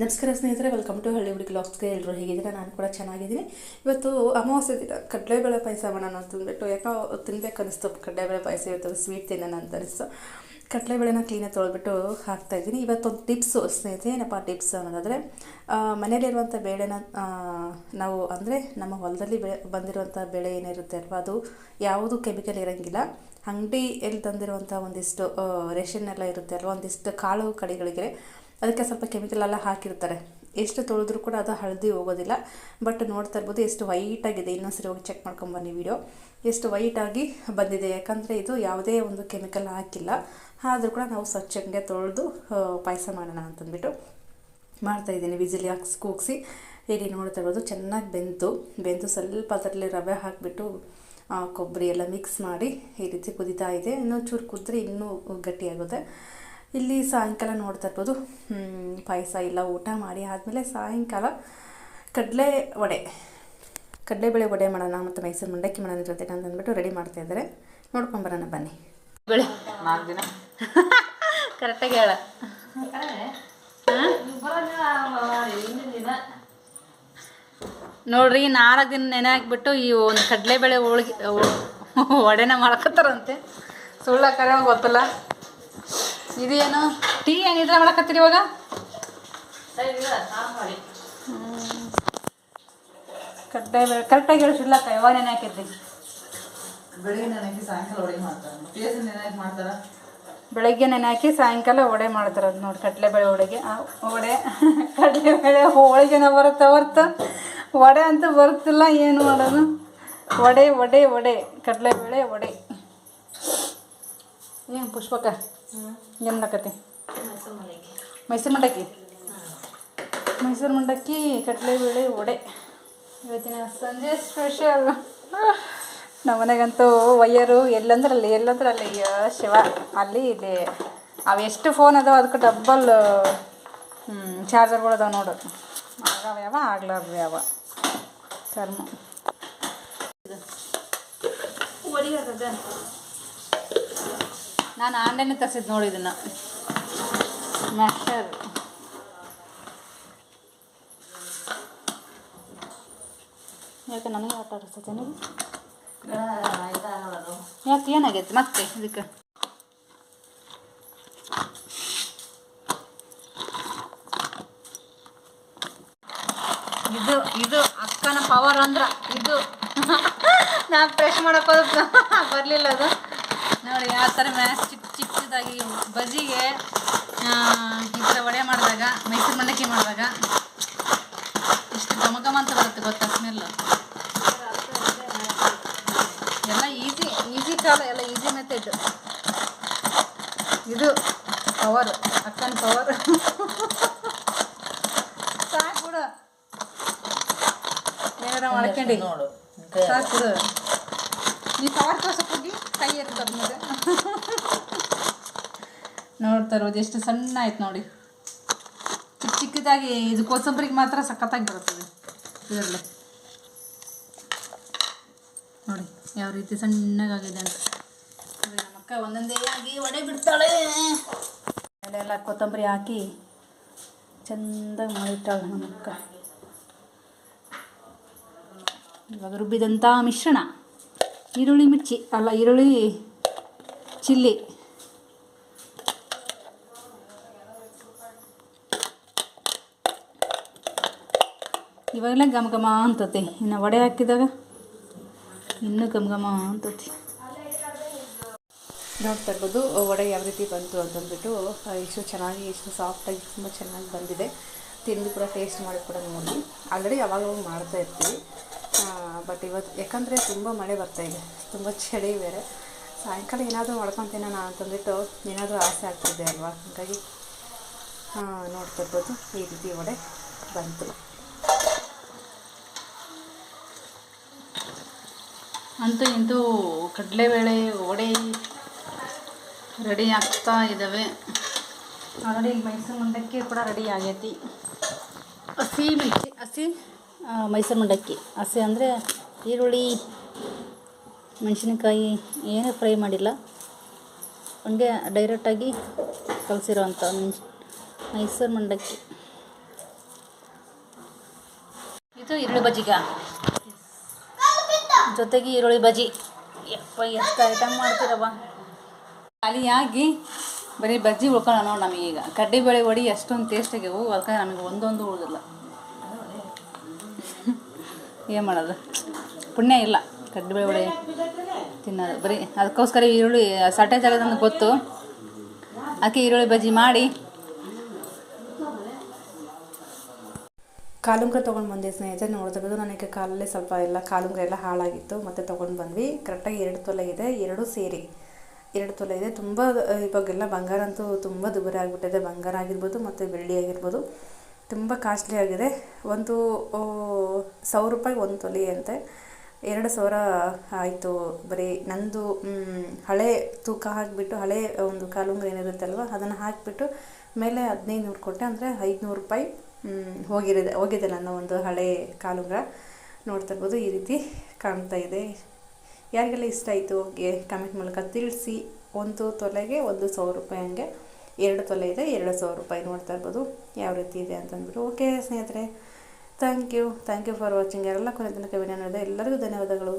ನಮಸ್ಕಾರ ಸ್ನೇಹಿತರೆ welcome to ಹಳ್ಳಿ ಹುಡುಗಿ ಲಾಕ್ಸ್ಗೆ ಎಲ್ಲರೂ ಹೇಗಿದ್ದೀರಾ? ನಾನು ಕೂಡ ಚೆನ್ನಾಗಿದ್ದೀನಿ. ಇವತ್ತು ಅಮಾವಾಸ್ಯೆ ದಿನ ಕಡಲೆಬೇಳೆ ಪಾಯಸ ಮಾಡೋಣ ಅಂತ ಅಂದ್ಬಿಟ್ಟು, ಯಾಕೋ ತಿನ್ಬೇಕು ಅನಿಸ್ತು ಕಡಲೆಬೇಳೆ ಪಾಯಸ ಇವತ್ತು ಸ್ವೀಟ್ ತಿನ್ನೋಣ ಅಂತ ಅನಿಸ್ತು. ಕಡಲೆಬೇಳೆನ ಕ್ಲೀನಾಗಿ ತೊಳೆದ್ಬಿಟ್ಟು ಹಾಕ್ತಾಯಿದ್ದೀನಿ ಇವತ್ತೊಂದು ಟಿಪ್ಸು ಸ್ನೇಹಿತರೆ, ಏನಪ್ಪ ಟಿಪ್ಸ್ ಅನ್ನೋದಾದರೆ ಮನೇಲಿರುವಂಥ ಬೇಳೆನ ನಾವು ಅಂದರೆ ನಮ್ಮ ಹೊಲದಲ್ಲಿ ಬೆ ಬಂದಿರುವಂಥ ಬೆಳೆ ಏನಿರುತ್ತೆ ಅಲ್ವಾ, ಅದು ಯಾವುದು ಕೆಮಿಕಲ್ ಇರೋಂಗಿಲ್ಲ. ಅಂಗಡಿಯಲ್ಲಿ ತಂದಿರುವಂಥ ಒಂದಿಷ್ಟು ರೇಷನ್ ಎಲ್ಲ ಇರುತ್ತೆ ಅಲ್ವಾ, ಒಂದಿಷ್ಟು ಕಾಳು ಕಡಿಗಳಿಗೆ. ಅದಕ್ಕೆ ಸ್ವಲ್ಪ ಕೆಮಿಕಲ್ ಎಲ್ಲ ಹಾಕಿರ್ತಾರೆ. ಎಷ್ಟು ತೊಳೆದ್ರೂ ಕೂಡ ಅದು ಹಳದಿ ಹೋಗೋದಿಲ್ಲ. ಬಟ್ ನೋಡ್ತಾ ಇರ್ಬೋದು ಎಷ್ಟು ವೈಟಾಗಿದೆ ಇನ್ನೊಂದ್ಸರಿ ಹೋಗಿ ಚೆಕ್ ಮಾಡ್ಕೊಂಬನ್ನಿ ವಿಡಿಯೋ ಎಷ್ಟು ವೈಟಾಗಿ ಬಂದಿದೆ. ಯಾಕಂದರೆ ಇದು ಯಾವುದೇ ಒಂದು ಕೆಮಿಕಲ್ ಹಾಕಿಲ್ಲ. ಆದರೂ ಕೂಡ ನಾವು ಸ್ವಚ್ಛಂಗೆ ತೊಳೆದು ಪಾಯಸ ಮಾಡೋಣ ಅಂತಂದ್ಬಿಟ್ಟು ಮಾಡ್ತಾಯಿದ್ದೀನಿ ವಿಸಿಲಿ ಹಾಕ್ಸಿ, ಕೂಗಿಸಿ. ಇಲ್ಲಿ ನೋಡ್ತಾ ಇರ್ಬೋದು ಚೆನ್ನಾಗಿ ಬೆಂತು ಬೆಂತು ಸ್ವಲ್ಪ ಅದರಲ್ಲಿ ರವೆ ಹಾಕಿಬಿಟ್ಟು ಕೊಬ್ಬರಿ ಎಲ್ಲ ಮಿಕ್ಸ್ ಮಾಡಿ ಈ ರೀತಿ ಕುದಿತಾ ಇದೆ. ಇನ್ನೊಂಚೂರು ಕುದ್ರೆ ಇನ್ನೂ ಗಟ್ಟಿಯಾಗುತ್ತೆ. ಇಲ್ಲಿ ಸಾಯಂಕಾಲ ನೋಡ್ತಾ ಇರ್ಬೋದು. ಪಾಯಸ ಇಲ್ಲ ಊಟ ಮಾಡಿ ಆದಮೇಲೆ ಸಾಯಂಕಾಲ ಕಡಲೆ ವಡೆ. ಕಡಲೆಬೇಳೆ ವಡೆ ಮಾಡೋಣ ಮತ್ತು ಮೈಸೂರು ಮಂಡಕ್ಕಿ ಮಾಡೋಣ ಜೊತೆ ಅಂತ ಅಂದ್ಬಿಟ್ಟು ರೆಡಿ ಮಾಡ್ತಾ ಇದ್ದಾರೆ. ನೋಡ್ಕೊಂಬರೋಣ ಬನ್ನಿ. ಬೆಳೆ. ನಾಲ್ಕು ದಿನ. ಕರೆಕ್ಟಾಗಿ ಹೇಳ. ನೋಡ್ರಿ, ನಾಲ್ಕು ದಿನ ನೆನೆ ಹಾಕ್ಬಿಟ್ಟು ಈ ಒಂದು ಕಡಲೆಬೇಳೆ ಹೋಳಿಗೆ ವಡೆನ ಮಾಡ್ಕೊತಾರಂತೆ. ಸುಳ್ಳ ಕರೆ ಗೊತ್ತಲ್ಲ. ಇದೇನು? ಟೀ ಏನಿದ್ರೆ ಮಾಡಕತ್ತೀರಿ ಇವಾಗ? ಕಡಲೆಬೇಳೆ ಕರೆಕ್ಟಾಗಿ ಹೇಳಿ ಸುಳ್ಳಕ್ಕ ಯಾವಾಗ ನೆನೆ ಹಾಕಿದ್ರಿ ಬೆಳಿಗ್ಗೆ ನೆನಕಿ ಸಾಯಂಕಾಲ ಒಡೆ ಮಾಡ್ತಾರೆ. ನೆನೆ ಮಾಡ್ತಾರ? ಬೆಳಗ್ಗೆ ನೆನೆ ಹಾಕಿ ಸಾಯಂಕಾಲ ಒಡೆ ಮಾಡ್ತಾರೆ. ಅದು ನೋಡಿ ಕಡಲೆಬೇಳೆ ಹೋಳಿಗೆ ಒಡೆ ವಡೆ. ಕಡಲೆಬೇಳೆ ಹೋಳಿಗೆನ ಬರುತ್ತೆ ಹೊರ್ತು. ವಡೆ ಅಂತೂ ಬರುತ್ತಿಲ್ಲ ಏನು ಮಾಡೋದು? ವಡೆ ವಡೆ ವಡೆ. ಕಡಲೆಬೇಳೆ ವಡೆ. ಏನು ಪುಷ್ಪಕ ಏನು ಮಾಡಕತ್ತಿ ಮೈಸೂರು ಮಂಡಕ್ಕಿ. ಮೈಸೂರು ಮಂಡಕ್ಕಿ? ಕಡಲೆಬೇಳೆ ವಡೆ. ಇವತ್ತಿನ ಸಂಜೆ ಸ್ಪೆಷಲ್ ನಮ್ಮ ಮನೆಗಂತೂ ಎಲ್ಲಂದ್ರೆ ಎಲ್ಲಂದ್ರಲ್ಲಿ ಎಲ್ಲಂದ್ರಲ್ಲಿ ಅಯ್ಯೋ ಶಿವ. ಅಲ್ಲಿ ಇಲ್ಲಿ ಅವು ಎಷ್ಟು ಫೋನ್ ಅದಾವ ಅದಕ್ಕೆ ಡಬ್ಬಲ್ ಚಾರ್ಜರ್ಗಳು ಅದಾವೆ ನೋಡು. ಆಗವ ಯಾವ ಆಗ್ಲಾರ್ದು ಯಾವ ಕರ್ಮ ನಾನು ಆನ್ಲೈನ್ ತರಿಸಿದ್ದು ನೋಡಿ ಇದನ್ನು. ಮ್ಯಾಶರ್ ಯಾಕೆ ನನಗೆ ಆಟ ಆಡಿಸ್ತೈತೆ ಯಾಕೆ ಏನಾಗೈತೆ? ಮತ್ತೆ ಇದಕ್ಕೆ? ಇದು ಇದು ಅಕ್ಕನ ಪವರ್ ಅಂದ್ರ ಇದು. ನಾ ಫ್ರೆಶ್ ಮಾಡಕ್ ಬರ್ಲಿಲ್ಲ ಬರಲಿಲ್ಲ ಅದು. ನೋಡಿ ಯಾವ ಥರ ಮ್ಯಾಸ್ ಚಿಕ್ಕ ಚಿಕ್ಕದಾಗಿ ಬಜ್ಜಿಗೆ ಈ ಥರ ವಡೆ ಮಾಡಿದಾಗ ಮೈಸೂರು ಮಂಡಕ್ಕಿ ಮಾಡಿದಾಗ ಇಷ್ಟು ಘಮ ಘಮ ಅಂತ ಬರುತ್ತೆ ಗೊತ್ತಾ ಸ್ಮೆಲ್ಲು ಎಲ್ಲ ಈಸಿ ಈಸಿ ಕಾಲ ಎಲ್ಲ ಈಸಿ ಮೆಥಡ್ ಇದು ಪವರ್ ಅಕ್ಕನ ಪವರ್ ಸಾಕು ಬಿಡು. ಏನಾರ ಮಾಡ್ಕೊಂಡು. ನೋಡು ಸಾಕು ಬಿಡು. ನೀ ಪವರ್ ಕೈ ಇರ್ತದೆ ಎಷ್ಟು ಸಣ್ಣ ಆಯ್ತು ನೋಡಿ. ಚಿಕ್ಕ ಚಿಕ್ಕದಾಗಿ ಇದು ಕೋಸಂಬರಿಗೆ ಮಾತ್ರ ಸಖತ್ತಾಗಿ ಬರುತ್ತದೆ. ಇದರಲ್ಲಿ. ನೋಡಿ, ಯಾವ ರೀತಿ ಸಣ್ಣಗಾಗಿದೆ ಅಂತ. ನಮ್ಮಕ್ಕ ಒಂದೊಂದೇ ಆಗಿ ಒಡೆ ಬಿಡ್ತಾಳೆ. ಎಲ್ಲ ಕೊತ್ತಂಬರಿ ಹಾಕಿ ಚೆಂದಾಗಿ ಮಾಡಿಟ್ಟಾಳೆ ನಮ್ಮಕ್ಕ ಇವಾಗ ರುಬ್ಬಿದಂಥ ಮಿಶ್ರಣ. ಈರುಳ್ಳಿ ಮಿರ್ಚಿ, ಅಲ್ಲ ಈರುಳ್ಳಿ ಚಿಲ್ಲಿ. ಇವಾಗಲೇ ಘಮ ಘಮ ಅಂತತಿ. ಇನ್ನು ವಡೆ ಹಾಕಿದಾಗ ಇನ್ನೂ ಘಮ ಘಮ ಅಂತತಿ. ನೋಡ್ತಾ ಇರ್ಬೋದು, ವಡೆ ಯಾವ ರೀತಿ ಬಂತು ಅಂತಂದ್ಬಿಟ್ಟು ಇಷ್ಟು ಚೆನ್ನಾಗಿ, ಇಷ್ಟು ಸಾಫ್ಟಾಗಿ ತುಂಬ ಚೆನ್ನಾಗಿ ಬಂದಿದೆ. ತಿಂದು ಕೂಡ ಟೇಸ್ಟ್ ಮಾಡಿ ಕೂಡ ನೋಡಿ. ಆಲ್ರೆಡಿ ಯಾವಾಗ ಮಾಡ್ತಾ ಇರ್ತೀವಿ. ಬಟ್ ಇವತ್ತು ಯಾಕಂದರೆ ತುಂಬ ಮಳೆ ಬರ್ತಾ ಇದೆ. ತುಂಬ ಚಳಿ ಬೇರೆ. ಸಾಯಂಕಾಲ ಏನಾದರೂ ಮಾಡ್ಕೊತೀನಿ ನಾನು ಅಂತಂದ್ಬಿಟ್ಟು ಏನಾದರೂ ಆಸೆ ಆಗ್ತಿದೆ ಅಲ್ವಾ? ಹಾಗಾಗಿ ಆ, ನೋಡ್ತಾ ಇರ್ಬೋದು ಈ ರೀತಿ ಒಡೆ ಬಂತು. ಅಂತೂ ಇಂತೂ ಕಡಲೆಬೇಳೆ ಒಡೆ ರೆಡಿ ಆಗ್ತಾ ಇದ್ದಾವೆ ಆಲ್ರೆಡಿ ಮೈಸೂರು ಮುಂದಕ್ಕೆ ಕೂಡ ರೆಡಿ ಆಗೈತಿ. ಹಸಿ ಮಿರ್ಚಿ ಹಸಿ ಮೈಸೂರು ಮಂಡಕ್ಕಿ. ಹಸಿ ಅಂದರೆ ಈರುಳ್ಳಿ, ಮೆಣಸಿನಕಾಯಿ ಏನೂ ಫ್ರೈ ಮಾಡಿಲ್ಲ. ಹಂಗೆ ಡೈರೆಕ್ಟಾಗಿ ಕಲಸಿರೋವಂಥ ಮೆಣ್ ಮೈಸೂರು ಮಂಡಕ್ಕಿ. ಇದು ಈರುಳ್ಳಿ ಬಜ್ಜಿಗ. ಜೊತೆಗೆ ಈರುಳ್ಳಿ ಬಜ್ಜಿ. ಯಪ್ಪ, ಎಷ್ಟು ಐಟಮ್ ಮಾಡ್ತೀರವ್ವ. ಖಾಲಿಯಾಗಿ ಬರೀ ಬಜ್ಜಿ ಉಳ್ಕೊಳ್ಳೋಣ ನೋಡಿ ನಮಗೀಗ. ಕಡ್ಡಿಬೇಳೆ ಒಡಿ ಎಷ್ಟೊಂದು ಟೇಸ್ಟ್ ಅದಕ್ಕೆ ನಮಗೆ ಒಂದೊಂದು ಉಳಿದಿಲ್ಲ. ಏನು ಮಾಡೋದು? ಪುಣ್ಯ ಇಲ್ಲ. ಕಡ್ಡಿಬೇಳೆ ವಡೆ ತಿನ್ನೋದು. ಬರೀ ಅದಕ್ಕೋಸ್ಕರ ಈರುಳ್ಳಿ, ಸಟೆ ಆಗೋದಂತ ಗೊತ್ತು. ಅದಕ್ಕೆ ಈರುಳ್ಳಿ ಬಜ್ಜಿ ಮಾಡಿ. ಕಾಲುಂಗ್ರ ತೊಗೊಂಡು ಬಂದೆ ಸ್ನೇಹಿತರೆ ನೋಡ್ತಿರೋದು ನನಗೆ ಕಾಲಲ್ಲೇ ಸ್ವಲ್ಪ ಎಲ್ಲ ಕಾಲುಂಗ್ರ ಎಲ್ಲ ಹಾಳಾಗಿತ್ತು. ಮತ್ತು ತೊಗೊಂಡು ಬಂದ್ವಿ. ಕರೆಕ್ಟಾಗಿ ಎರಡು ತೊಲೆ ಇದೆ, ಎರಡು ಸೇರಿ. ಎರಡು ತೊಲೆ ಇದೆ. ತುಂಬ, ಇವಾಗೆಲ್ಲ ಬಂಗಾರ ಅಂತೂ ತುಂಬ ದುಬಾರಿ ಆಗಿಬಿಟ್ಟಿದೆ. ಬಂಗಾರ ಆಗಿರ್ಬೋದು ಮತ್ತು ಬೆಳ್ಳಿ ಆಗಿರ್ಬೋದು. ತುಂಬ ಕಾಸ್ಟ್ಲಿ ಆಗಿದೆ. ಒಂದು ಸಾವಿರ ರೂಪಾಯಿ ಒಂದು ತೊಲೆ ಅಂತೆ. ಎರಡು ಸಾವಿರ ಆಯಿತು ಬರೀ. ನಂದು ಹಳೆ ತೂಕ ಹಾಕಿಬಿಟ್ಟು, ಹಳೆ ಒಂದು ಕಾಲುಂಗ್ರ ಏನಿರುತ್ತಲ್ವ ಅದನ್ನು ಹಾಕಿಬಿಟ್ಟು ಮೇಲೆ ಹದಿನೈದು ನೂರು ಕೊಟ್ಟೆ ಅಂದರೆ ಐದುನೂರು ರೂಪಾಯಿ ಹೋಗಿರೋದೆ, ಹೋಗಿದೆ ನನ್ನ ಒಂದು ಹಳೆ ಕಾಲುಂಗ್ರ. ನೋಡ್ತಾ ಈ ರೀತಿ ಕಾಣ್ತಾ ಇದೆ. ಯಾರಿಗೆಲ್ಲ ಇಷ್ಟ ಆಯಿತು ಗೆ ಕಮೆಂಟ್ ಮೂಲಕ ತಿಳಿಸಿ. ಒಂದು ತೊಲೆಗೆ ಒಂದು ಸಾವಿರ ರೂಪಾಯಿ ಹಂಗೆ. ಎರಡು ತೊಲೆ ಇದೆ, ಎರಡು ಸಾವಿರ ರೂಪಾಯಿ ನೋಡ್ತಾ ಇರ್ಬೋದು. ಯಾವ ರೀತಿ ಇದೆ ಅಂತಂದ್ಬಿಟ್ಟು. ಓಕೆ ಸ್ನೇಹಿತರೆ thank you thank you for watching ಯಾರೆಲ್ಲ ಕೊನೆ ತನಕ ವಿಡಿಯೋ ನೋಡಿದೆ ಎಲ್ಲರಿಗೂ ಧನ್ಯವಾದಗಳು.